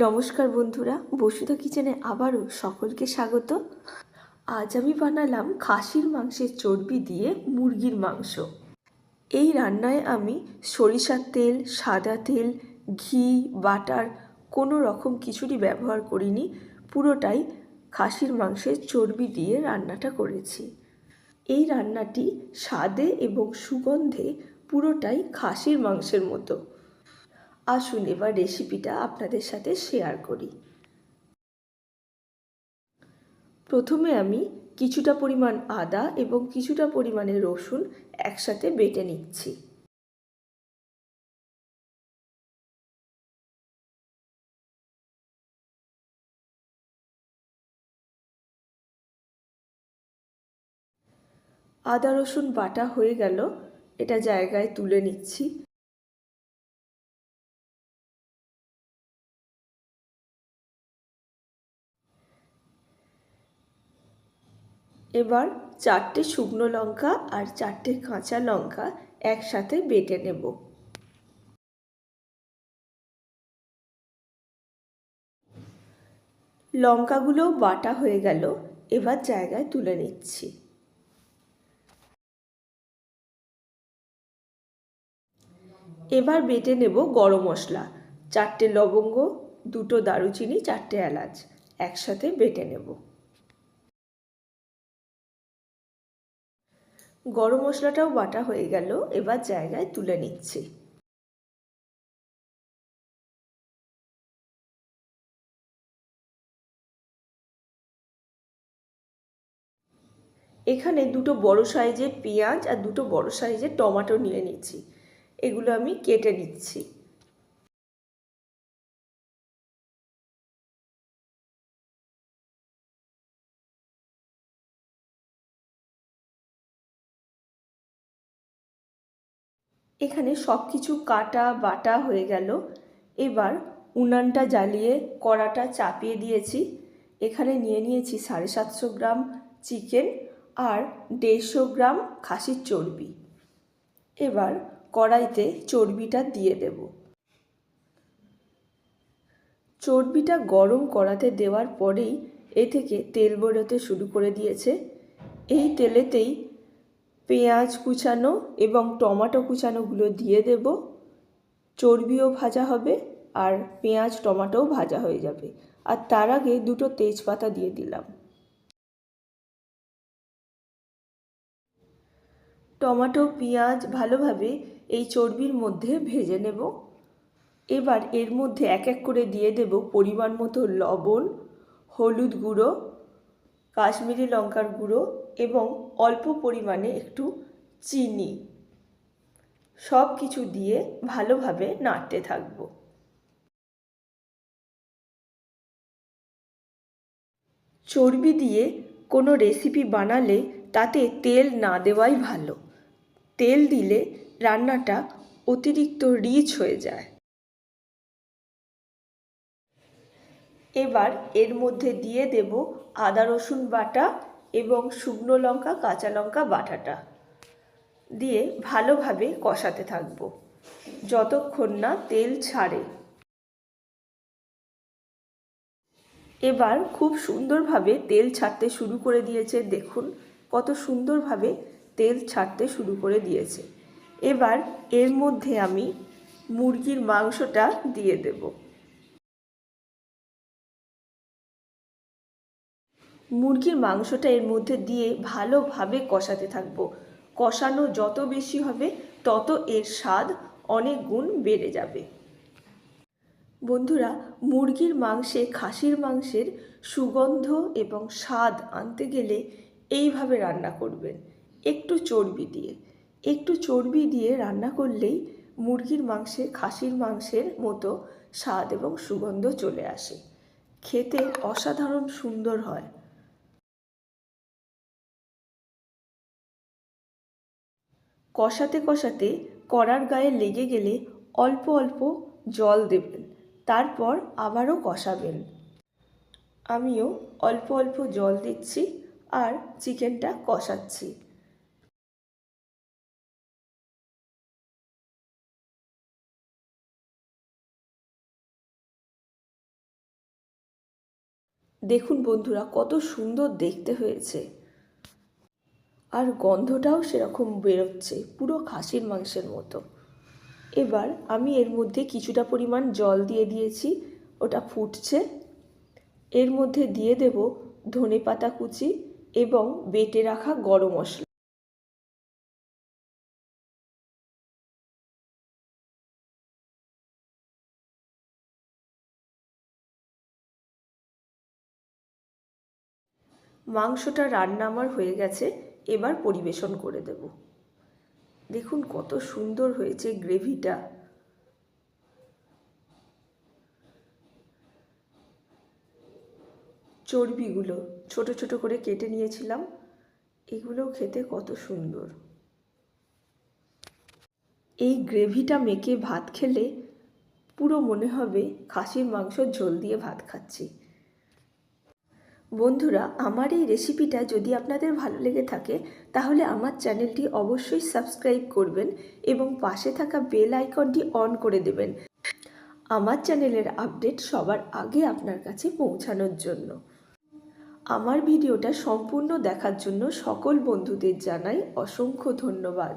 নমস্কার বন্ধুরা, বসুধা কিচেনে আবারও সকলকে স্বাগত। আজ আমি বানালাম খাসির মাংসের চর্বি দিয়ে মুরগির মাংস। এই রান্নায় আমি সরিষার তেল, সাদা তেল, ঘি, বাটার কোনো রকম কিছুরই ব্যবহার করিনি, পুরোটাই খাসির মাংসের চর্বি দিয়ে রান্নাটা করেছি। এই রান্নাটি স্বাদে এবং সুগন্ধে পুরোটাই খাসির মাংসের মতো। আসুন এবার রেসিপিটা আপনাদের সাথে শেয়ার করি। প্রথমে আমি কিছুটা পরিমাণ আদা এবং কিছুটা পরিমাণে রসুন একসাথে বেটে নিচ্ছি। আদা রসুন বাটা হয়ে গেল, এটা জায়গায় তুলে নিচ্ছি। এবার চারটে শুকনো লঙ্কা আর চারটে কাঁচা লঙ্কা একসাথে বেটে নেব। লঙ্কাগুলো বাটা হয়ে গেল, এবার জায়গায় তুলে নিচ্ছি। এবার বেটে নেব গরম মশলা, চারটে লবঙ্গ, দুটো দারুচিনি, চারটে এলাচ, একসাথে বেটে নেব। গরম মশলাটাও বাটা হয়ে গেল, এবার জায়গায় তুলে নিচ্ছি। এখানে দুটো বড় সাইজের পেঁয়াজ আর দুটো বড় সাইজের টমেটো নিয়ে নিচ্ছি। এগুলো আমি কেটে নিচ্ছি। এখানে সব কিছু কাটা বাটা হয়ে গেল। এবার উনানটা জ্বালিয়ে কড়াটা চাপিয়ে দিয়েছি। এখানে নিয়ে নিয়েছি সাড়ে সাতশো গ্রাম চিকেন আর দেড়শো গ্রাম খাসির চর্বি। এবার কড়াইতে চর্বিটা দিয়ে দেব। চর্বিটা গরম কড়াতে দেওয়ার পরেই এ থেকে তেল বেরোতে শুরু করে দিয়েছে। এই তেলেতেই পেঁয়াজ কুচানো এবং টমাটো কুচানোগুলো দিয়ে দেব। চর্বিও ভাজা হবে আর পেঁয়াজ, টমাটোও ভাজা হয়ে যাবে। আর তার আগে দুটো তেজপাতা দিয়ে দিলাম। টমাটো, পেঁয়াজ ভালোভাবে এই চর্বির মধ্যে ভেজে নেব। এবার এর মধ্যে এক এক করে দিয়ে দেব পরিমাণ মতো লবণ, হলুদ গুঁড়ো, কাশ্মীরি লঙ্কার গুঁড়ো এবং অল্প পরিমাণে একটু চিনি। সব কিছু দিয়ে ভালোভাবে নাড়তে থাকব। চর্বি দিয়ে কোনো রেসিপি বানালে তাতে তেল না দেওয়াই ভালো। তেল দিলে রান্নাটা অতিরিক্ত রিচ হয়ে যায়। এবার এর মধ্যে দিয়ে দেব আদা রসুন বাটা এবং শুকনো লঙ্কা, কাঁচা লঙ্কা, বাটাটা দিয়ে ভালোভাবে কষাতে থাকব। যতক্ষণ না তেল ছাড়ে। এবার খুব সুন্দরভাবে তেল ছাড়তে শুরু করে দিয়েছে। দেখুন কত সুন্দরভাবে তেল ছাড়তে শুরু করে দিয়েছে। এবার এর মধ্যে আমি মুরগির মাংসটা দিয়ে দেব। মুরগির মাংসটা এর মধ্যে দিয়ে ভালোভাবে কষাতে থাকব। কষানো যত বেশি হবে, তত এর স্বাদ অনেক গুণ বেড়ে যাবে। বন্ধুরা, মুরগির মাংসে খাসির মাংসের সুগন্ধ এবং স্বাদ আনতে গেলে এইভাবে রান্না করবেন। একটু চর্বি দিয়ে। একটু চর্বি দিয়ে রান্না করলেই মুরগির মাংসে খাসির মাংসের মতো স্বাদ এবং সুগন্ধ চলে আসে। খেতে অসাধারণ সুন্দর হয়। কষাতে কষাতে কড়ার গায়ে লেগে গেলে অল্প অল্প জল দেবেন, তারপর আবারও কষাবেন। আমিও অল্প অল্প জল দিচ্ছি আর চিকেনটা কষাচ্ছি। দেখুন বন্ধুরা, কত সুন্দর দেখতে হয়েছে। আর গন্ধটাও সেরকম বেরোচ্ছে, পুরো খাসির মাংসের মতো। এবার আমি এর মধ্যে কিছুটা পরিমাণ জল দিয়ে দিয়েছি, ওটা ফুটছে। এর মধ্যে দিয়ে দেব ধনে পাতা কুচি এবং বেটে রাখা গরম মশলা। মাংসটা রান্না আমার হয়ে গেছে। এবার পরিবেশন করে দেব। দেখুন কত সুন্দর হয়েছে গ্রেভিটা। চর্বিগুলো ছোট ছোট করে কেটে নিয়েছিলাম। এগুলো খেতে কত সুন্দর। এই গ্রেভিটা মেখে ভাত খেলে পুরো মনে হবে খাসির মাংসর ঝোল দিয়ে ভাত খাচ্ছি। বন্ধুরা, আমার এই রেসিপিটা যদি আপনাদের ভালো লেগে থাকে, তাহলে আমার চ্যানেলটি অবশ্যই সাবস্ক্রাইব করবেন এবং পাশে থাকা বেল আইকনটি অন করে দেবেন। আমার চ্যানেলের আপডেট সবার আগে আপনার কাছে পৌঁছানোর জন্য। আমার ভিডিওটা সম্পূর্ণ দেখার জন্য সকল বন্ধুদের জানাই অসংখ্য ধন্যবাদ।